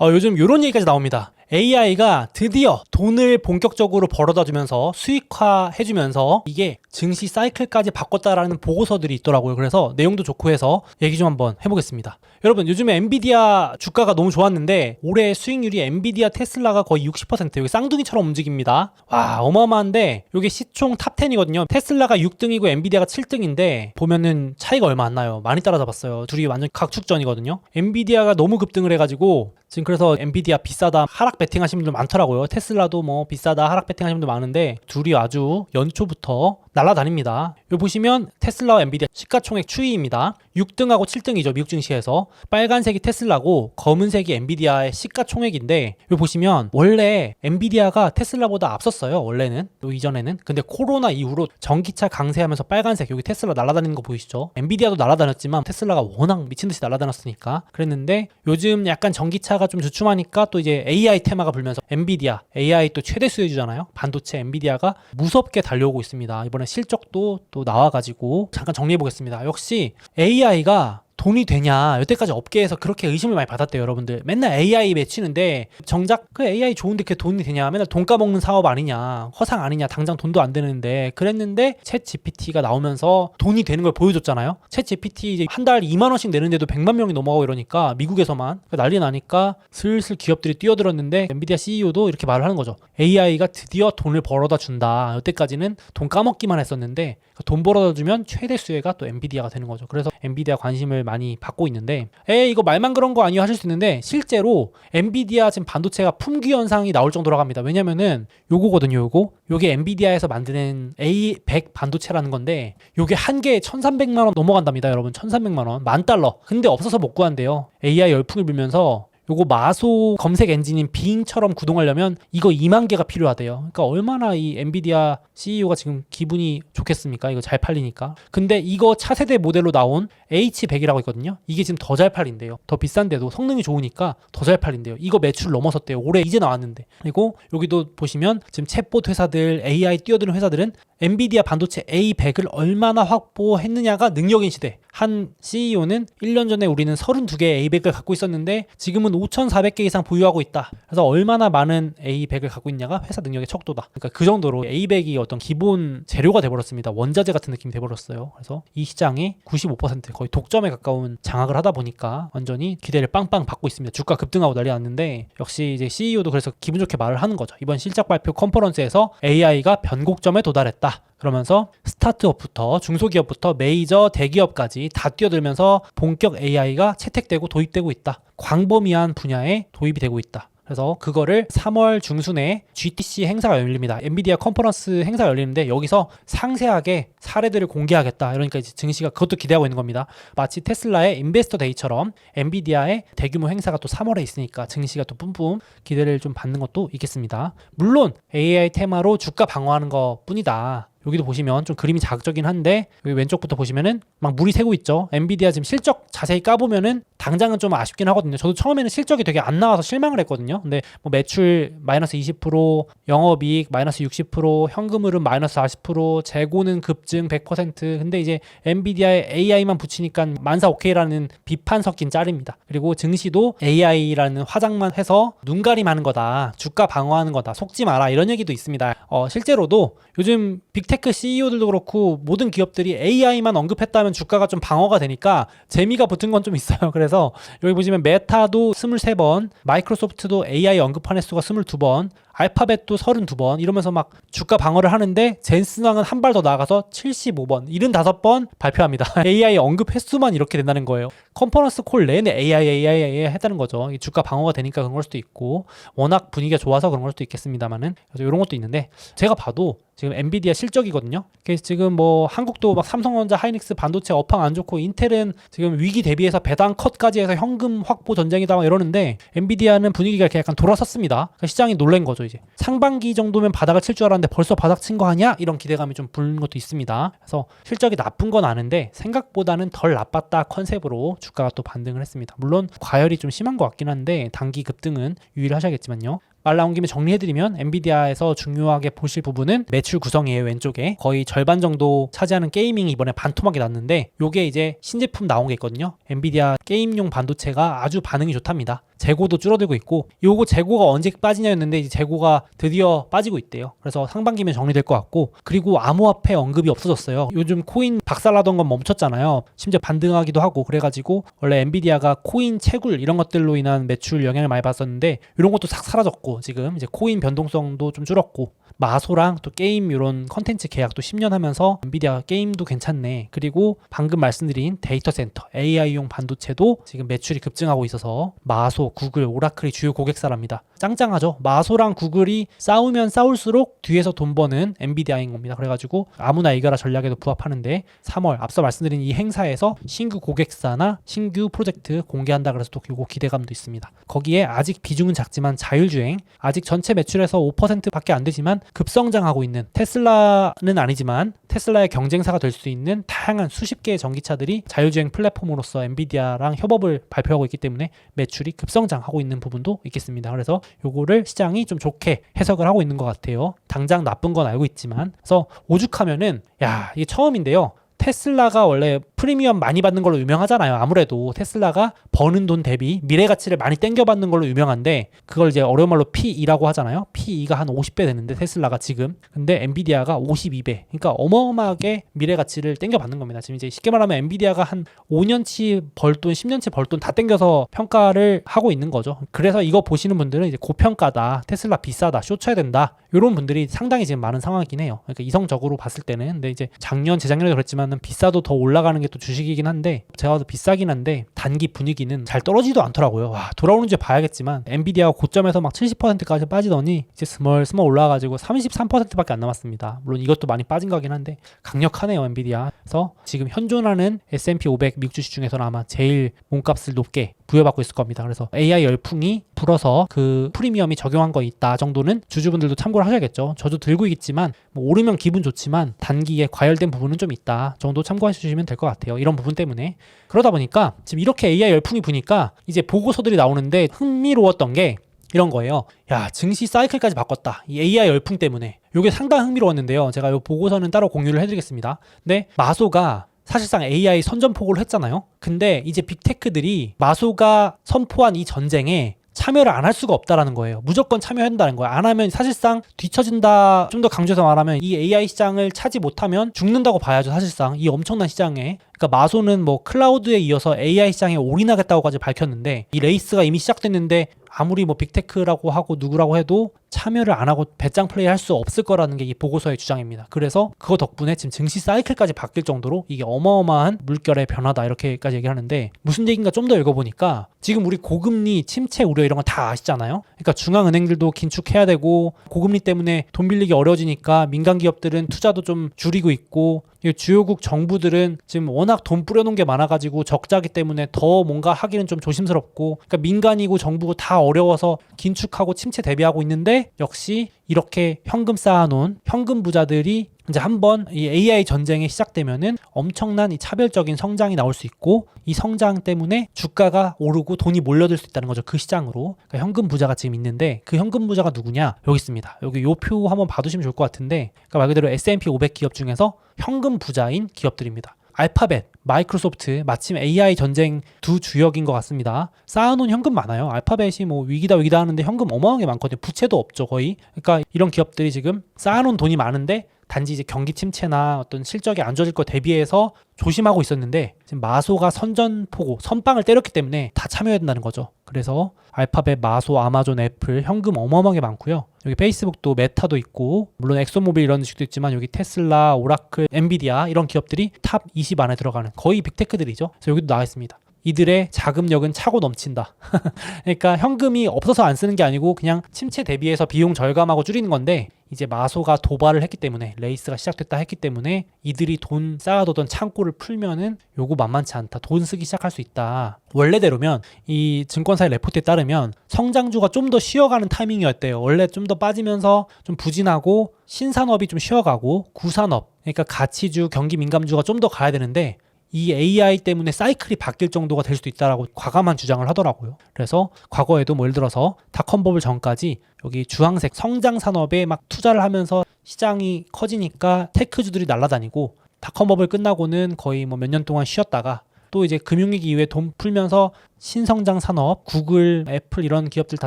어, 요즘 이런 얘기까지 나옵니다. AI가 드디어 돈을 본격적으로 벌어다 주면서 수익화 해주면서 이게 증시 사이클까지 바꿨다라는 보고서들이 있더라고요. 그래서 내용도 좋고 해서 얘기 좀 한번 해보겠습니다. 여러분 요즘에 엔비디아 주가가 너무 좋았는데 올해 수익률이 엔비디아 테슬라가 거의 60% 여기 쌍둥이처럼 움직입니다. 와 어마어마한데 이게 시총 탑 10이거든요. 테슬라가 6등이고 엔비디아가 7등인데 보면은 차이가 얼마 안 나요. 많이 따라잡았어요. 둘이 완전 각축전이거든요. 엔비디아가 너무 급등을 해가지고 지금 그래서 엔비디아 비싸다 하락 베팅 하시는 분들 많더라고요. 테슬라도 뭐 비싸다 하락 베팅 하시는 분들 많은데 둘이 아주 연초부터 날아다닙니다. 여기 보시면 테슬라와 엔비디아 시가총액 추이입니다. 6등하고 7등이죠. 미국 증시에서. 빨간색이 테슬라고 검은색이 엔비디아의 시가총액인데 여기 보시면 원래 엔비디아가 테슬라보다 앞섰어요. 원래는. 요 이전에는. 근데 코로나 이후로 전기차 강세하면서 빨간색 여기 테슬라 날아다니는 거 보이시죠? 엔비디아도 날아다녔지만 테슬라가 워낙 미친 듯이 날아다녔으니까 그랬는데 요즘 약간 전기차가 좀 주춤하니까 또 이제 AI 테마가 불면서 엔비디아 AI 또 최대 수혜주잖아요. 반도체 엔비디아가 무섭게 달려오고 있습니다. 이번에 실적도 또 나와가지고 잠깐 정리해 보겠습니다. 역시 AI가 돈이 되냐. 여태까지 업계에서 그렇게 의심을 많이 받았대요 여러분들. 맨날 AI 외치는데 정작 그 AI 좋은데 그게 돈이 되냐. 맨날 돈 까먹는 사업 아니냐. 허상 아니냐. 당장 돈도 안 되는데. 그랬는데 챗 GPT가 나오면서 돈이 되는 걸 보여줬잖아요. 챗 GPT 이제 한 달 2만 원씩 내는데도 100만 명이 넘어가고 이러니까 미국에서만 난리 나니까 슬슬 기업들이 뛰어들었는데 엔비디아 CEO도 이렇게 말을 하는 거죠. AI가 드디어 돈을 벌어다 준다. 여태까지는 돈 까먹기만 했었는데 돈 벌어다 주면 최대 수혜가 또 엔비디아가 되는 거죠. 그래서 엔비디아 관심을 많이 받고 있는데 에 이거 말만 그런 거 아니요 하실 수 있는데 실제로 엔비디아 지금 반도체가 품귀 현상이 나올 정도로 합니다. 왜냐면은 요거거든요, 요거. 요게 엔비디아에서 만드는 A100 반도체라는 건데 요게 한 개에 1,300만 원 넘어간답니다, 여러분. 1,300만 원. 만 달러. 근데 없어서 못 구한대요. AI 열풍을 불면서 요거 마소 검색 엔진인 빙처럼 구동하려면 이거 2만 개가 필요하대요. 그러니까 얼마나 이 엔비디아 CEO가 지금 기분이 좋겠습니까? 이거 잘 팔리니까. 근데 이거 차세대 모델로 나온 H100이라고 있거든요. 이게 지금 더 잘 팔린대요. 더 비싼데도 성능이 좋으니까 더 잘 팔린대요. 이거 매출 넘어섰대요. 올해 이제 나왔는데. 그리고 여기도 보시면 지금 챗봇 회사들, AI 뛰어드는 회사들은 엔비디아 반도체 A100을 얼마나 확보했느냐가 능력인 시대. 한 CEO는 1년 전에 우리는 32개의 A100을 갖고 있었는데 지금은 5,400개 이상 보유하고 있다. 그래서 얼마나 많은 A100을 갖고 있냐가 회사 능력의 척도다. 그러니까 그 정도로 A100이 어떤 기본 재료가 돼버렸습니다. 원자재 같은 느낌이 돼버렸어요. 그래서 이 시장이 95% 거의 독점에 가까운 장악을 하다 보니까 완전히 기대를 빵빵 받고 있습니다. 주가 급등하고 난리 났는데 역시 이제 CEO도 그래서 기분 좋게 말을 하는 거죠. 이번 실적 발표 컨퍼런스에서 AI가 변곡점에 도달했다. 그러면서 스타트업부터 중소기업부터 메이저 대기업까지 다 뛰어들면서 본격 AI가 채택되고 도입되고 있다. 광범위한 분야에 도입이 되고 있다. 그래서 그거를 3월 중순에 GTC 행사가 열립니다. 엔비디아 컨퍼런스 행사가 열리는데 여기서 상세하게 사례들을 공개하겠다. 그러니까 이제 증시가 그것도 기대하고 있는 겁니다. 마치 테슬라의 인베스터 데이처럼 엔비디아의 대규모 행사가 또 3월에 있으니까 증시가 또 뿜뿜 기대를 좀 받는 것도 있겠습니다. 물론 AI 테마로 주가 방어하는 것 뿐이다. 여기도 보시면 좀 그림이 자극적이긴 한데 여기 왼쪽부터 보시면은 막 물이 새고 있죠. 엔비디아 지금 실적 자세히 까보면은 당장은 좀 아쉽긴 하거든요. 저도 처음에는 실적이 되게 안 나와서 실망을 했거든요. 근데 뭐 매출 마이너스 20%, 영업이익 마이너스 60%, 현금 흐름 마이너스 40%, 재고는 급증 100%. 근데 이제 엔비디아의 AI만 붙이니까 만사 오케이라는 비판 섞인 짤입니다. 그리고 증시도 AI라는 화장만 해서 눈가림하는 거다. 주가 방어하는 거다. 속지 마라. 이런 얘기도 있습니다. 어, 실제로도 요즘 빅 테크 CEO들도 그렇고 모든 기업들이 AI만 언급했다면 주가가 좀 방어가 되니까 재미가 붙은 건 좀 있어요. 그래서 여기 보시면 메타도 23번, 마이크로소프트도 AI 언급한 횟수가 22번, 알파벳도 32번 이러면서 막 주가 방어를 하는데 젠슨왕은 한 발 더 나아가서 75번, 75번 발표합니다. AI 언급 횟수만 이렇게 된다는 거예요. 컨퍼런스 콜 내내 AI, AI, AI 했다는 거죠. 이 주가 방어가 되니까 그런 걸 수도 있고 워낙 분위기가 좋아서 그런 걸 수도 있겠습니다만은 그래서 이런 것도 있는데 제가 봐도 지금 엔비디아 실적이거든요. 그래서 지금 뭐 한국도 막 삼성전자, 하이닉스 반도체 업황 안 좋고 인텔은 지금 위기 대비해서 배당 컷까지 해서 현금 확보 전쟁이다 막 이러는데 엔비디아는 분위기가 이렇게 약간 돌아섰습니다. 그러니까 시장이 놀란 거죠 이제. 상반기 정도면 바닥을 칠 줄 알았는데 벌써 바닥 친 거 아니야? 이런 기대감이 좀 부는 것도 있습니다. 그래서 실적이 나쁜 건 아는데 생각보다는 덜 나빴다 컨셉으로 주가가 또 반등을 했습니다. 물론 과열이 좀 심한 것 같긴 한데 단기 급등은 유의를 하셔야겠지만요. 말 나온 김에 정리해드리면 엔비디아에서 중요하게 보실 부분은 매출 구성이에요 왼쪽에. 거의 절반 정도 차지하는 게이밍이 이번에 반토막이 났는데 요게 이제 신제품 나온 게 있거든요. 엔비디아 게임용 반도체가 아주 반응이 좋답니다. 재고도 줄어들고 있고 요거 재고가 언제 빠지냐였는데 이제 재고가 드디어 빠지고 있대요. 그래서 상반기면 정리될 것 같고 그리고 암호화폐 언급이 없어졌어요. 요즘 코인 박살나던 건 멈췄잖아요. 심지어 반등하기도 하고 그래가지고 원래 엔비디아가 코인 채굴 이런 것들로 인한 매출 영향을 많이 받았었는데 이런 것도 싹 사라졌고 지금 이제 코인 변동성도 좀 줄었고 마소랑 또 게임 이런 컨텐츠 계약도 10년 하면서 엔비디아 게임도 괜찮네. 그리고 방금 말씀드린 데이터 센터 AI용 반도체도 지금 매출이 급증하고 있어서 마소, 구글, 오라클이 주요 고객사랍니다. 짱짱하죠. 마소랑 구글이 싸우면 싸울수록 뒤에서 돈 버는 엔비디아인 겁니다. 그래가지고 아무나 이겨라 전략에도 부합하는데 3월 앞서 말씀드린 이 행사에서 신규 고객사나 신규 프로젝트 공개한다 그래서 또 이거 기대감도 있습니다. 거기에 아직 비중은 작지만 자율주행 아직 전체 매출에서 5%밖에 안 되지만 급성장하고 있는 테슬라는 아니지만 테슬라의 경쟁사가 될 수 있는 다양한 수십 개의 전기차들이 자율주행 플랫폼으로서 엔비디아랑 협업을 발표하고 있기 때문에 매출이 급성장하고 있는 부분도 있겠습니다. 그래서 요거를 시장이 좀 좋게 해석을 하고 있는 것 같아요. 당장 나쁜 건 알고 있지만 그래서 오죽하면은 야 이게 처음인데요. 테슬라가 원래 프리미엄 많이 받는 걸로 유명하잖아요. 아무래도 테슬라가 버는 돈 대비 미래 가치를 많이 땡겨 받는 걸로 유명한데 그걸 이제 어려운 말로 P2라고 하잖아요. P2가 한 50배 되는데 테슬라가 지금 근데 엔비디아가 52배. 그러니까 어마어마하게 미래 가치를 땡겨 받는 겁니다. 지금 이제 쉽게 말하면 엔비디아가 한 5년치 벌돈, 10년치 벌돈 다 땡겨서 평가를 하고 있는 거죠. 그래서 이거 보시는 분들은 이제 고평가다, 테슬라 비싸다, 쇼 쳐야 된다. 이런 분들이 상당히 지금 많은 상황이긴 해요. 그러니까 이성적으로 봤을 때는 근데 이제 작년, 재작년에도 그랬지만 은 비싸도 더 올라가는 게 또 주식이긴 한데 제가 봐도 비싸긴 한데 단기 분위기는 잘 떨어지도 않더라고요. 와 돌아오는지 봐야겠지만 엔비디아가 고점에서 막 70%까지 빠지더니 이제 스멀 스멀 올라가가지고 33%밖에 안 남았습니다. 물론 이것도 많이 빠진 거긴 한데 강력하네요 엔비디아. 그래서 지금 현존하는 S&P 500 미국 주식 중에서는 아마 제일 몸값을 높게 부여받고 있을 겁니다. 그래서 AI 열풍이 불어서 그 프리미엄이 적용한 거 있다 정도는 주주분들도 참고를 하셔야겠죠. 저도 들고 있지만 뭐 오르면 기분 좋지만 단기에 과열된 부분은 좀 있다 정도 참고해 주시면 될 것 같아요. 이런 부분 때문에 그러다 보니까 지금 이렇게 AI 열풍이 부니까 이제 보고서들이 나오는데 흥미로웠던 게 이런 거예요. 야, 증시 사이클까지 바꿨다. 이 AI 열풍 때문에. 이게 상당히 흥미로웠는데요. 제가 이 보고서는 따로 공유를 해드리겠습니다. 근데 마소가 사실상 AI 선전포고를 했잖아요. 근데 이제 빅테크들이 마소가 선포한 이 전쟁에 참여를 안 할 수가 없다라는 거예요. 무조건 참여한다는 거예요. 안 하면 사실상 뒤처진다. 좀 더 강조해서 말하면 이 AI 시장을 차지 못하면 죽는다고 봐야죠. 사실상 이 엄청난 시장에. 그러니까 마소는 뭐 클라우드에 이어서 AI 시장에 올인하겠다고까지 밝혔는데 이 레이스가 이미 시작됐는데 아무리 뭐 빅테크라고 하고 누구라고 해도 참여를 안 하고 배짱 플레이 할 수 없을 거라는 게 이 보고서의 주장입니다. 그래서 그거 덕분에 지금 증시 사이클까지 바뀔 정도로 이게 어마어마한 물결의 변화다 이렇게까지 얘기하는데 무슨 얘기인가 좀 더 읽어보니까 지금 우리 고금리 침체 우려 이런 거 다 아시잖아요. 그러니까 중앙은행들도 긴축해야 되고 고금리 때문에 돈 빌리기 어려워지니까 민간 기업들은 투자도 좀 줄이고 있고 이 주요국 정부들은 지금 워낙 돈 뿌려놓은 게 많아가지고 적자기 때문에 더 뭔가 하기는 좀 조심스럽고 그러니까 민간이고 정부고 다 어려워서 긴축하고 침체 대비하고 있는데 역시 이렇게 현금 쌓아놓은 현금 부자들이 이제 한번 이 AI 전쟁이 시작되면은 엄청난 이 차별적인 성장이 나올 수 있고 이 성장 때문에 주가가 오르고 돈이 몰려들 수 있다는 거죠 그 시장으로 그러니까 현금 부자가 지금 있는데 그 현금 부자가 누구냐 여기 있습니다 여기 요 표 한번 봐두시면 좋을 것 같은데 그러니까 말 그대로 S&P 500 기업 중에서 현금 부자인 기업들입니다. 알파벳, 마이크로소프트, 마침 AI 전쟁 두 주역인 것 같습니다. 쌓아놓은 현금 많아요. 알파벳이 뭐 위기다 위기다 하는데 현금 어마어마하게 많거든요. 부채도 없죠 거의. 그러니까 이런 기업들이 지금 쌓아놓은 돈이 많은데 단지 이제 경기 침체나 어떤 실적이 안 좋아질 거 대비해서 조심하고 있었는데 지금 마소가 선전포고 선빵을 때렸기 때문에 다 참여해야 된다는 거죠. 그래서 알파벳, 마소, 아마존, 애플 현금 어마어마하게 많고요. 여기 페이스북도 메타도 있고 물론 엑소모빌 이런 주식도 있지만 여기 테슬라, 오라클, 엔비디아 이런 기업들이 탑 20 안에 들어가는 거의 빅테크들이죠. 그래서 여기도 나와 있습니다. 이들의 자금력은 차고 넘친다. 그러니까 현금이 없어서 안 쓰는 게 아니고 그냥 침체 대비해서 비용 절감하고 줄이는 건데 이제 마소가 도발을 했기 때문에 레이스가 시작됐다 했기 때문에 이들이 돈 쌓아두던 창고를 풀면은 요거 만만치 않다. 돈 쓰기 시작할 수 있다. 원래대로면 이 증권사의 레포트에 따르면 성장주가 좀 더 쉬어가는 타이밍이었대요. 원래 좀 더 빠지면서 좀 부진하고 신산업이 좀 쉬어가고 구산업 그러니까 가치주, 경기 민감주가 좀 더 가야 되는데 이 AI 때문에 사이클이 바뀔 정도가 될 수도 있다라고 과감한 주장을 하더라고요. 그래서 과거에도 뭐 예를 들어서 닷컴 버블 전까지 여기 주황색 성장 산업에 막 투자를 하면서 시장이 커지니까 테크주들이 날아다니고 닷컴 버블 끝나고는 거의 뭐 몇 년 동안 쉬었다가 또 이제 금융위기 이후에 돈 풀면서 신성장 산업, 구글, 애플 이런 기업들 다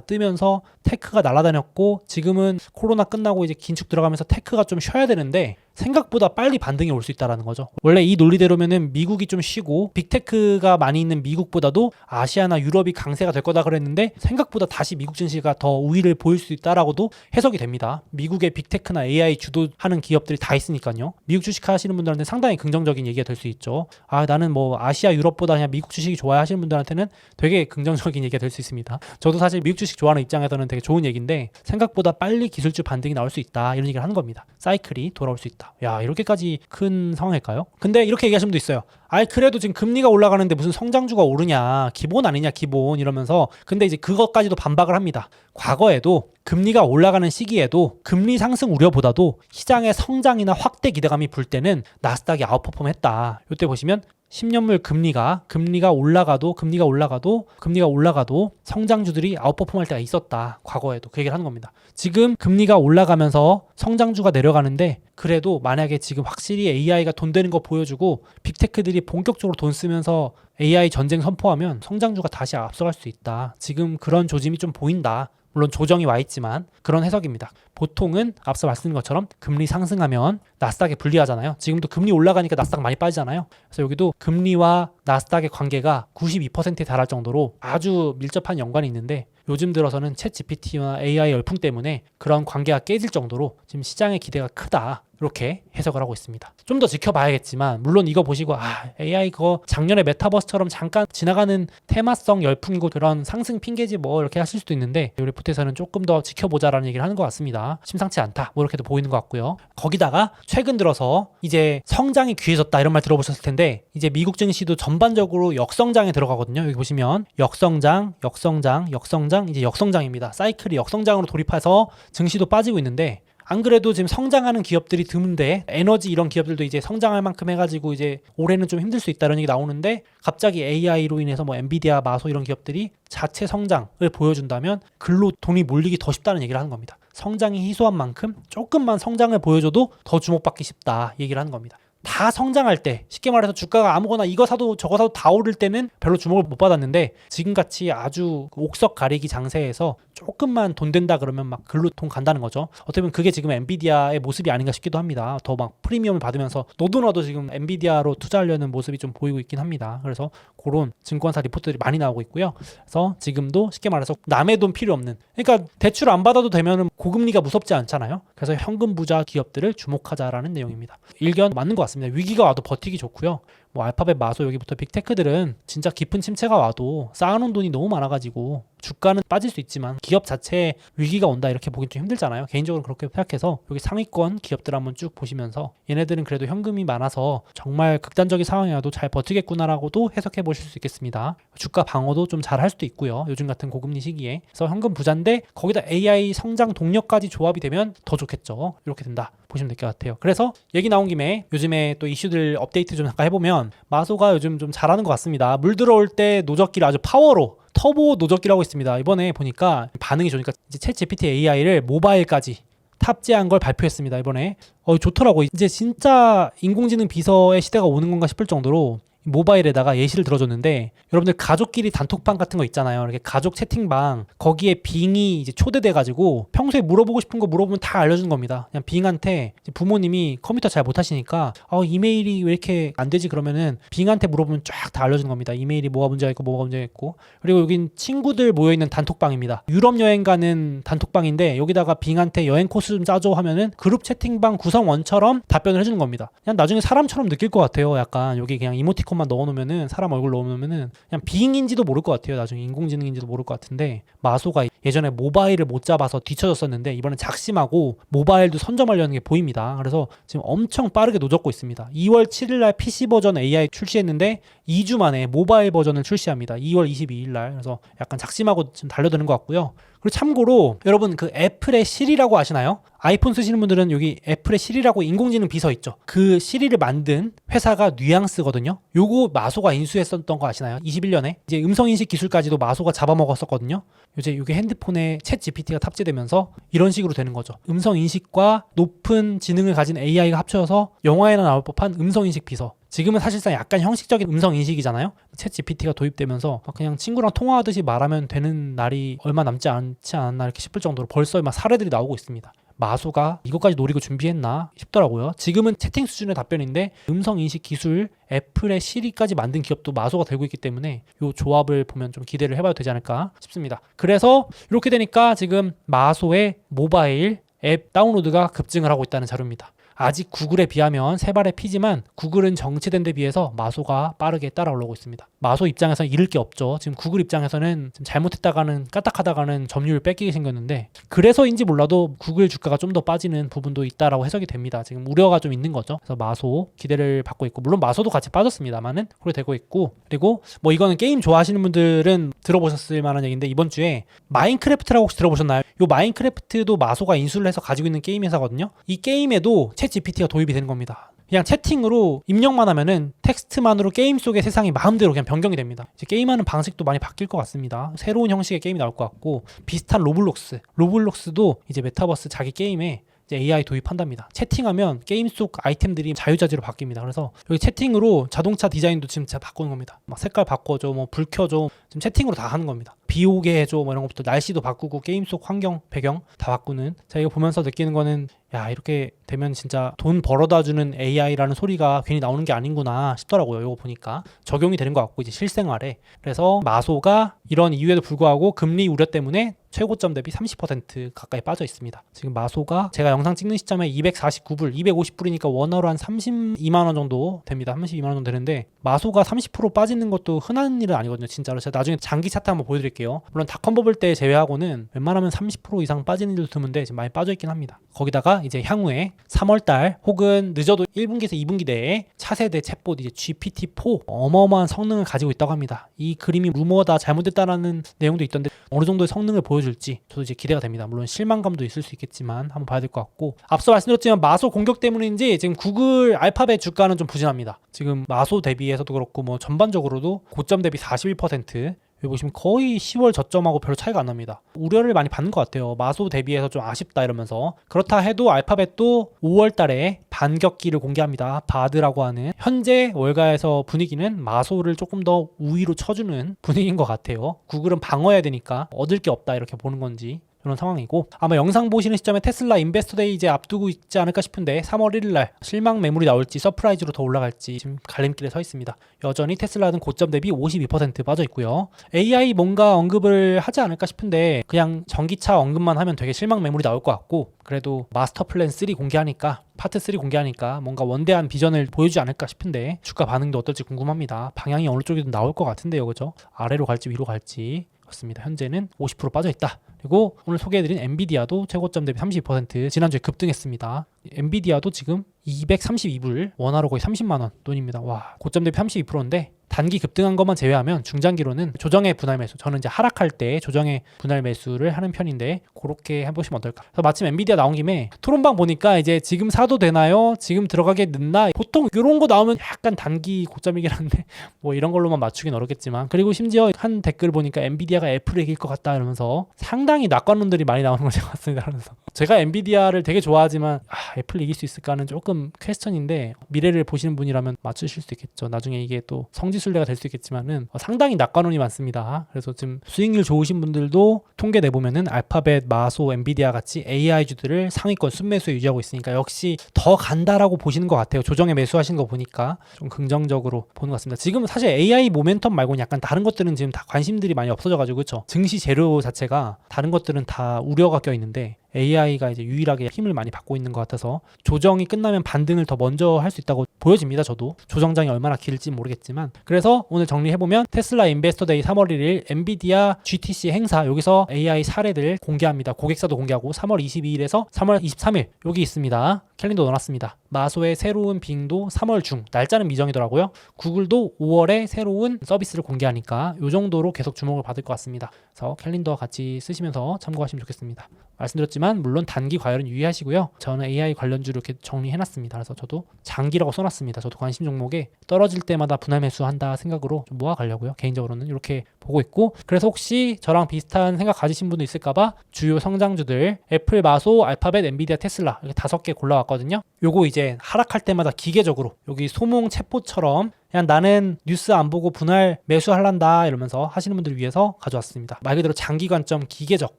뜨면서 테크가 날아다녔고 지금은 코로나 끝나고 이제 긴축 들어가면서 테크가 좀 쉬어야 되는데 생각보다 빨리 반등이 올 수 있다라는 거죠. 원래 이 논리대로면은 미국이 좀 쉬고 빅테크가 많이 있는 미국보다도 아시아나 유럽이 강세가 될 거다 그랬는데 생각보다 다시 미국 증시가 더 우위를 보일 수 있다라고도 해석이 됩니다. 미국의 빅테크나 AI 주도하는 기업들이 다 있으니까요. 미국 주식 하시는 분들한테 상당히 긍정적인 얘기가 될 수 있죠. 아 나는 뭐 아시아 유럽보다 그냥 미국 주식이 좋아야 하시는 분들한테는 되게 긍정적인 얘기가 될 수 있습니다. 저도 사실 미국 주식 좋아하는 입장에서는 되게 좋은 얘기인데 생각보다 빨리 기술주 반등이 나올 수 있다 이런 얘기를 하는 겁니다. 사이클이 돌아올 수 있다. 야 이렇게까지 큰 상황일까요? 근데 이렇게 얘기하시는 분도 있어요. 아이 그래도 지금 금리가 올라가는데 무슨 성장주가 오르냐 기본 아니냐 기본 이러면서 근데 이제 그것까지도 반박을 합니다. 과거에도 금리가 올라가는 시기에도 금리 상승 우려보다도 시장의 성장이나 확대 기대감이 불 때는 나스닥이 아웃퍼폼 했다. 이때 보시면 10년물 금리가 금리가 올라가도 금리가 올라가도 금리가 올라가도 성장주들이 아웃퍼폼할 때가 있었다. 과거에도 그 얘기를 하는 겁니다. 지금 금리가 올라가면서 성장주가 내려가는데 그래도 만약에 지금 확실히 AI가 돈 되는 거 보여주고 빅테크들이 본격적으로 돈 쓰면서 AI 전쟁 선포하면 성장주가 다시 앞서갈 수 있다. 지금 그런 조짐이 좀 보인다. 물론 조정이 와 있지만 그런 해석입니다. 보통은 앞서 말씀드린 것처럼 금리 상승하면 나스닥에 불리하잖아요. 지금도 금리 올라가니까 나스닥 많이 빠지잖아요. 그래서 여기도 금리와 나스닥의 관계가 92%에 달할 정도로 아주 밀접한 연관이 있는데 요즘 들어서는 챗 GPT나 AI 열풍 때문에 그런 관계가 깨질 정도로 지금 시장의 기대가 크다. 이렇게 해석을 하고 있습니다. 좀 더 지켜봐야겠지만 물론 이거 보시고 아 AI 그거 작년에 메타버스처럼 잠깐 지나가는 테마성 열풍이고 그런 상승 핑계지 뭐 이렇게 하실 수도 있는데 우리 리포트에서는 조금 더 지켜보자라는 얘기를 하는 것 같습니다. 심상치 않다 뭐 이렇게도 보이는 것 같고요. 거기다가 최근 들어서 이제 성장이 귀해졌다 이런 말 들어보셨을 텐데 이제 미국 증시도 전반적으로 역성장에 들어가거든요. 여기 보시면 역성장, 역성장, 역성장 이제 역성장입니다. 사이클이 역성장으로 돌입해서 증시도 빠지고 있는데 안 그래도 지금 성장하는 기업들이 드문데 에너지 이런 기업들도 이제 성장할 만큼 해가지고 이제 올해는 좀 힘들 수 있다 이런 얘기 나오는데 갑자기 AI로 인해서 뭐 엔비디아, 마소 이런 기업들이 자체 성장을 보여준다면 글로 돈이 몰리기 더 쉽다는 얘기를 하는 겁니다. 성장이 희소한 만큼 조금만 성장을 보여줘도 더 주목받기 쉽다 얘기를 하는 겁니다. 다 성장할 때 쉽게 말해서 주가가 아무거나 이거 사도 저거 사도 다 오를 때는 별로 주목을 못 받았는데 지금같이 아주 옥석 가리기 장세에서 조금만 돈 된다 그러면 막 글로 돈 간다는 거죠. 어떻게 보면 그게 지금 엔비디아의 모습이 아닌가 싶기도 합니다. 더 막 프리미엄을 받으면서 너도 나도 지금 엔비디아로 투자하려는 모습이 좀 보이고 있긴 합니다. 그래서 그런 증권사 리포트들이 많이 나오고 있고요. 그래서 지금도 쉽게 말해서 남의 돈 필요 없는 그러니까 대출 안 받아도 되면은 고금리가 무섭지 않잖아요. 그래서 현금 부자 기업들을 주목하자라는 내용입니다. 일견 맞는 것 같습니다. 위기가 와도 버티기 좋고요. 뭐 알파벳 마소 여기부터 빅테크들은 진짜 깊은 침체가 와도 쌓아놓은 돈이 너무 많아가지고 주가는 빠질 수 있지만 기업 자체에 위기가 온다 이렇게 보기 좀 힘들잖아요. 개인적으로 그렇게 생각해서 여기 상위권 기업들 한번 쭉 보시면서 얘네들은 그래도 현금이 많아서 정말 극단적인 상황이라도 잘 버티겠구나라고도 해석해 보실 수 있겠습니다. 주가 방어도 좀 잘 할 수도 있고요. 요즘 같은 고금리 시기에. 그래서 현금 부자인데 거기다 AI 성장 동력까지 조합이 되면 더 좋겠죠. 이렇게 된다. 보시면 될 것 같아요. 그래서 얘기 나온 김에 요즘에 또 이슈들 업데이트 좀 잠깐 해보면 마소가 요즘 좀 잘하는 것 같습니다. 물 들어올 때 노적기를 아주 파워로 터보 노적기라고 있습니다. 이번에 보니까 반응이 좋으니까 이제 챗 GPT AI를 모바일까지 탑재한 걸 발표했습니다. 이번에 어 좋더라고. 이제 진짜 인공지능 비서의 시대가 오는 건가 싶을 정도로 모바일에다가 예시를 들어줬는데 여러분들 가족끼리 단톡방 같은 거 있잖아요. 이렇게 가족 채팅방 거기에 빙이 이제 초대돼가지고 평소에 물어보고 싶은 거 물어보면 다 알려주는 겁니다. 그냥 빙한테 부모님이 컴퓨터 잘 못하시니까 어, 이메일이 왜 이렇게 안 되지 그러면은 빙한테 물어보면 쫙 다 알려주는 겁니다. 이메일이 뭐가 문제가 있고 뭐가 문제가 있고 그리고 여긴 친구들 모여 있는 단톡방입니다. 유럽 여행 가는 단톡방인데 여기다가 빙한테 여행 코스 좀 짜줘 하면은 그룹 채팅방 구성원처럼 답변을 해주는 겁니다. 그냥 나중에 사람처럼 느낄 것 같아요. 약간 여기 그냥 이모티콘 만 넣어놓으면은 사람 얼굴 넣어놓으면은 그냥 빙인지도 모를 것 같아요. 나중에 인공지능인지도 모를 것 같은데 마소가 예전에 모바일을 못 잡아서 뒤쳐졌었는데 이번엔 작심하고 모바일도 선점하려는 게 보입니다. 그래서 지금 엄청 빠르게 노젓고 있습니다. 2월 7일날 PC 버전 AI 출시했는데 2주 만에 모바일 버전을 출시합니다. 2월 22일날 그래서 약간 작심하고 지금 달려드는 것 같고요. 그리고 참고로 여러분 그 애플의 실이라고 아시나요? 아이폰 쓰시는 분들은 여기 애플의 시리라고 인공지능 비서 있죠. 그 시리를 만든 회사가 뉘앙스거든요. 요거 마소가 인수했었던 거 아시나요? 21년에 이제 음성 인식 기술까지도 마소가 잡아먹었었거든요. 이제 이게 핸드폰에 챗 GPT가 탑재되면서 이런 식으로 되는 거죠. 음성 인식과 높은 지능을 가진 AI가 합쳐져서 영화에나 나올 법한 음성 인식 비서. 지금은 사실상 약간 형식적인 음성 인식이잖아요. 챗 GPT가 도입되면서 막 그냥 친구랑 통화하듯이 말하면 되는 날이 얼마 남지 않지 않았나 이렇게 싶을 정도로 벌써 막 사례들이 나오고 있습니다. 마소가 이것까지 노리고 준비했나 싶더라고요. 지금은 채팅 수준의 답변인데 음성 인식 기술 애플의 시리까지 만든 기업도 마소가 되고 있기 때문에 이 조합을 보면 좀 기대를 해봐도 되지 않을까 싶습니다. 그래서 이렇게 되니까 지금 마소의 모바일 앱 다운로드가 급증을 하고 있다는 자료입니다. 아직 구글에 비하면 세 발의 피지만 구글은 정체된 데 비해서 마소가 빠르게 따라올라오고 있습니다. 마소 입장에서는 잃을 게 없죠. 지금 구글 입장에서는 잘못했다가는 까딱하다가는 점유율 뺏기게 생겼는데 그래서인지 몰라도 구글 주가가 좀 더 빠지는 부분도 있다라고 해석이 됩니다. 지금 우려가 좀 있는 거죠. 그래서 마소 기대를 받고 있고 물론 마소도 같이 빠졌습니다만은 그래 되고 있고 그리고 뭐 이거는 게임 좋아하시는 분들은 들어보셨을 만한 얘기인데 이번 주에 마인크래프트라고 혹시 들어보셨나요? 요 마인크래프트도 마소가 인수를 해서 가지고 있는 게임 회사거든요. 이 게임에도 챗 GPT가 도입이 되는 겁니다. 그냥 채팅으로 입력만 하면은 텍스트만으로 게임 속의 세상이 마음대로 그냥 변경이 됩니다. 이제 게임하는 방식도 많이 바뀔 것 같습니다. 새로운 형식의 게임이 나올 것 같고 비슷한 로블록스, 로블록스도 이제 메타버스 자기 게임에 이제 AI 도입한답니다. 채팅하면 게임 속 아이템들이 자유자재로 바뀝니다. 그래서 여기 채팅으로 자동차 디자인도 지금 다 바꾸는 겁니다. 막 색깔 바꿔줘, 뭐 불 켜줘, 지금 채팅으로 다 하는 겁니다. 비 오게 해줘, 뭐 이런 것부터 날씨도 바꾸고 게임 속 환경, 배경 다 바꾸는. 자 이거 보면서 느끼는 거는 야 이렇게 되면 진짜 돈 벌어다 주는 AI라는 소리가 괜히 나오는 게 아닌구나 싶더라고요. 이거 보니까 적용이 되는 것 같고 이제 실생활에 그래서 마소가 이런 이유에도 불구하고 금리 우려 때문에 최고점 대비 30% 가까이 빠져 있습니다. 지금 마소가 제가 영상 찍는 시점에 249불, 250불이니까 원화로 한 32만 원 정도 됩니다. 32만 원 정도 되는데 마소가 30% 빠지는 것도 흔한 일은 아니거든요. 진짜로 제가 나중에 장기 차트 한번 보여드릴게요. 물론 닷컴 버블 때 제외하고는 웬만하면 30% 이상 빠지는 일도 드문데 지금 많이 빠져 있긴 합니다. 거기다가 이제 향후에 3월달 혹은 늦어도 1분기에서 2분기 내에 차세대 챗봇 이제 GPT-4 어마어마한 성능을 가지고 있다고 합니다. 이 그림이 루머다 잘못됐다라는 내용도 있던데 어느 정도의 성능을 보여줄지 저도 이제 기대가 됩니다. 물론 실망감도 있을 수 있겠지만 한번 봐야 될 것 같고 앞서 말씀드렸지만 마소 공격 때문인지 지금 구글 알파벳 주가는 좀 부진합니다. 지금 마소 대비해서도 그렇고 뭐 전반적으로도 고점 대비 41% 여기 보시면 거의 10월 저점하고 별로 차이가 안 납니다. 우려를 많이 받는 것 같아요. 마소 대비해서 좀 아쉽다 이러면서 그렇다 해도 알파벳도 5월 달에 반격기를 공개합니다. 바드라고 하는 현재 월가에서 분위기는 마소를 조금 더 우위로 쳐주는 분위기인 것 같아요. 구글은 방어해야 되니까 얻을 게 없다 이렇게 보는 건지 그런 상황이고 아마 영상 보시는 시점에 테슬라 인베스터데이 이제 앞두고 있지 않을까 싶은데 3월 1일 날 실망 매물이 나올지 서프라이즈로 더 올라갈지 지금 갈림길에 서 있습니다. 여전히 테슬라는 고점 대비 52% 빠져 있고요. AI 뭔가 언급을 하지 않을까 싶은데 그냥 전기차 언급만 하면 되게 실망 매물이 나올 것 같고 그래도 마스터 플랜 3 공개하니까 파트 3 공개하니까 뭔가 원대한 비전을 보여주지 않을까 싶은데 주가 반응도 어떨지 궁금합니다. 방향이 어느 쪽이든 나올 것 같은데요, 그죠? 아래로 갈지 위로 갈지 그렇습니다. 현재는 50% 빠져 있다. 그리고 오늘 소개해드린 엔비디아도 최고점 대비 32% 지난주에 급등했습니다. 엔비디아도 지금 232불 원화로 거의 30만 원 돈입니다. 와 고점 대비 32%인데 단기 급등한 것만 제외하면 중장기로는 조정의 분할 매수 저는 이제 하락할 때 조정의 분할 매수를 하는 편인데 그렇게 해보시면 어떨까. 그래서 마침 엔비디아 나온 김에 토론방 보니까 이제 지금 사도 되나요? 지금 들어가게 늦나? 보통 이런 거 나오면 약간 단기 고점이긴 한데 뭐 이런 걸로만 맞추긴 어렵겠지만 그리고 심지어 한 댓글 보니까 엔비디아가 애플을 이길 것 같다 이러면서 상당히 낙관론들이 많이 나오는 걸 제가 봤습니다. 그러면서 제가 엔비디아를 되게 좋아하지만 아, 애플 이길 수 있을까는 조금 퀘스천인데 미래를 보시는 분이라면 맞추실 수 있겠죠. 나중에 이게 또 성지 순례가 될 수 있겠지만은 어, 상당히 낙관론이 많습니다. 그래서 지금 수익률 좋으신 분들도 통계 내보면은 알파벳, 마소, 엔비디아 같이 AI주들을 상위권 순매수에 유지하고 있으니까 역시 더 간다라고 보시는 것 같아요. 조정에 매수하신 거 보니까 좀 긍정적으로 보는 것 같습니다. 지금 사실 AI 모멘텀 말고는 약간 다른 것들은 지금 다 관심들이 많이 없어져가지고 그렇죠 증시 재료 자체가 다른 것들은 다 우려가 껴 있는데 AI가 이제 유일하게 힘을 많이 받고 있는 것 같아서 조정이 끝나면 반등을 더 먼저 할 수 있다고 보여집니다. 저도 조정장이 얼마나 길지 모르겠지만 그래서 오늘 정리해 보면 테슬라 인베스터데이 3월 1일 엔비디아 GTC 행사 여기서 AI 사례들 공개합니다. 고객사도 공개하고 3월 22일에서 3월 23일 여기 있습니다. 캘린더 넣어놨습니다. 마소의 새로운 빙도 3월 중 날짜는 미정이더라고요. 구글도 5월에 새로운 서비스를 공개하니까 이 정도로 계속 주목을 받을 것 같습니다. 그래서 캘린더 같이 쓰시면서 참고하시면 좋겠습니다. 말씀드렸지만 물론 단기 과열은 유의하시고요. 저는 AI 관련주를 이렇게 정리해놨습니다. 그래서 저도 장기라고 써놨습니다. 저도 관심 종목에 떨어질 때마다 분할 매수한다 생각으로 좀 모아가려고요. 개인적으로는 이렇게 보고 있고 그래서 혹시 저랑 비슷한 생각 가지신 분도 있을까봐 주요 성장주들 애플, 마소, 알파벳, 엔비디아, 테슬라 이렇게 다섯 개 골라왔 거든요. 요거 이제 하락할 때마다 기계적으로 여기 소몽 체포처럼 그냥 나는 뉴스 안 보고 분할 매수할란다 이러면서 하시는 분들을 위해서 가져왔습니다. 말 그대로 장기 관점 기계적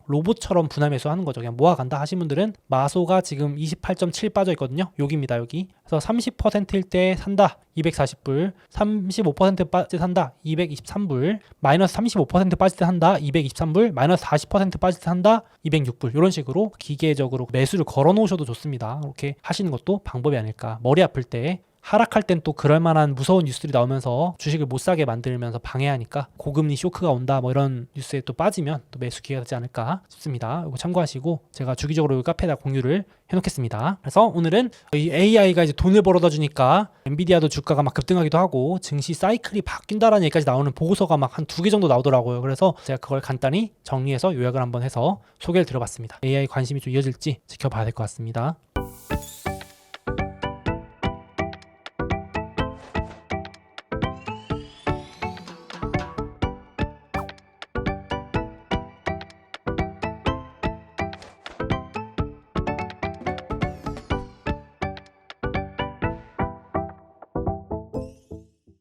로봇처럼 분할 매수하는 거죠. 그냥 모아간다 하신 분들은 마소가 지금 28.7 빠져 있거든요. 여기입니다. 여기. 그래서 30%일 때 산다. 240불, 35% 빠질 때 산다. 223불, 마이너스 35% 빠질 때 산다. 223불, 마이너스 40% 빠질 때 산다. 206불. 이런 식으로 기계적으로 매수를 걸어 놓으셔도 좋습니다. 이렇게 하시는 것도 방법이 아닐까. 머리 아플 때 하락할 땐 또 그럴 만한 무서운 뉴스들이 나오면서 주식을 못 사게 만들면서 방해하니까 고금리 쇼크가 온다 뭐 이런 뉴스에 또 빠지면 또 매수 기회가 되지 않을까 싶습니다. 이거 참고하시고 제가 주기적으로 이 카페에다 공유를 해놓겠습니다. 그래서 오늘은 이 AI가 이제 돈을 벌어다 주니까 엔비디아도 주가가 막 급등하기도 하고 증시 사이클이 바뀐다라는 얘기까지 나오는 보고서가 막 한 두 개 정도 나오더라고요. 그래서 제가 그걸 간단히 정리해서 요약을 한번 해서 소개를 드려봤습니다. AI 관심이 좀 이어질지 지켜봐야 될 것 같습니다.